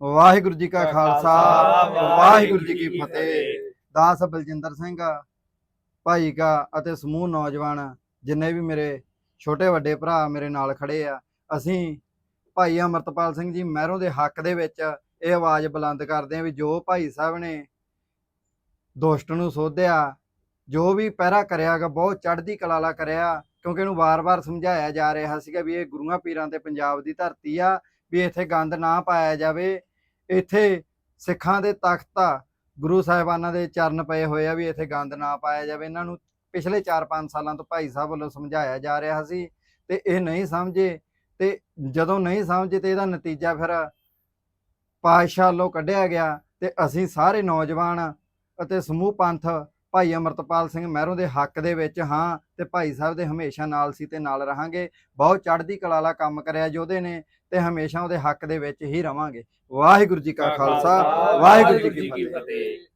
ਵਾਹਿਗੁਰੂ ਜੀ ਕਾ ਖਾਲਸਾ ਵਾਹਿਗੁਰੂ ਜੀ ਕੀ ਫਤਿਹ। ਦਾਸ ਬਲਜਿੰਦਰ ਸਿੰਘ ਭਾਈ ਕਾ ਅਤੇ ਸਮੂਹ ਨੌਜਵਾਨ ਜਿੰਨੇ ਵੀ ਮੇਰੇ ਛੋਟੇ ਵੱਡੇ ਭਰਾ ਮੇਰੇ ਨਾਲ ਖੜੇ ਆ ਅਸੀਂ ਭਾਈ ਅਮਰਤਪਾਲ ਸਿੰਘ ਜੀ ਮਹਿਰੋਂ ਦੇ ਹੱਕ ਦੇ ਵਿੱਚ ਇਹ ਆਵਾਜ਼ ਬੁਲੰਦ ਕਰਦੇ ਆ ਵੀ ਜੋ ਭਾਈ ਸਾਹਿਬ ਨੇ ਦੁਸ਼ਟ ਨੂੰ ਸੋਧਿਆ ਜੋ ਵੀ ਪਹਿਰਾ ਕਰਿਆਗਾ ਬਹੁਤ ਚੜ੍ਹਦੀ ਕਲਾ ਵਾਲਾ ਕਰਿਆ ਕਿਉਂਕਿ ਇਹਨੂੰ ਵਾਰ-ਵਾਰ ਸਮਝਾਇਆ ਜਾ ਰਿਹਾ ਸੀਗਾ ਵੀ ਇਹ ਗੁਰੂਆਂ ਪੀਰਾਂ ਤੇ ਪੰਜਾਬ ਦੀ ਧਰਤੀ ਆ ਵੀ ਇੱਥੇ ਗੰਦ ਨਾ ਪਾਇਆ ਜਾਵੇ ਇੱਥੇ ਸਿੱਖਾਂ ਦੇ ਤਖਤ ਗੁਰੂ ਸਾਹਿਬਾਨਾਂ ਦੇ ਚਰਨ ਪਏ ਹੋਏ ਆ ਵੀ ਇੱਥੇ ਗੰਦ ਨਾ ਪਾਇਆ ਜਾਵੇ। ਇਹਨਾਂ ਨੂੰ ਪਿਛਲੇ 4-5 ਸਾਲਾਂ ਤੋਂ ਭਾਈ ਸਾਹਿਬ ਵੱਲੋਂ ਸਮਝਾਇਆ ਜਾ ਰਿਹਾ ਸੀ ਤੇ ਇਹ ਨਹੀਂ ਸਮਝੇ ਤੇ ਜਦੋਂ ਨਹੀਂ ਸਮਝੇ ਤੇ ਇਹਦਾ ਨਤੀਜਾ ਫਿਰ ਪਾਤਸ਼ਾਹ ਵੱਲੋਂ ਕੱਢਿਆ ਗਿਆ ਤੇ ਅਸੀਂ ਸਾਰੇ ਨੌਜਵਾਨ ਅਤੇ ਸਮੂਹ ਪੰਥ ਭਾਈ ਅਮਰਤਪਾਲ ਸਿੰਘ ਮਹਿਰੋਂ ਦੇ ਹੱਕ ਦੇ ਵਿੱਚ ਹਾਂ ਤੇ ਭਾਈ ਸਾਹਿਬ ਦੇ ਹਮੇਸ਼ਾ ਨਾਲ ਸੀ ਤੇ ਨਾਲ ਰਹਾਂਗੇ। ਬਹੁਤ ਚੜ੍ਹਦੀ ਕਲਾ ਵਾਲਾ ਕੰਮ ਕਰਿਆ ਯੋਧੇ ਨੇ ਤੇ ਹਮੇਸ਼ਾ ਉਹਦੇ ਹੱਕ ਦੇ ਵਿੱਚ ਹੀ ਰਵਾਂਗੇ। ਵਾਹਿਗੁਰੂ ਜੀ ਕਾ ਖਾਲਸਾ ਵਾਹਿਗੁਰੂ ਜੀ ਕੀ ਫਤਿਹ ਫਤਿਹ।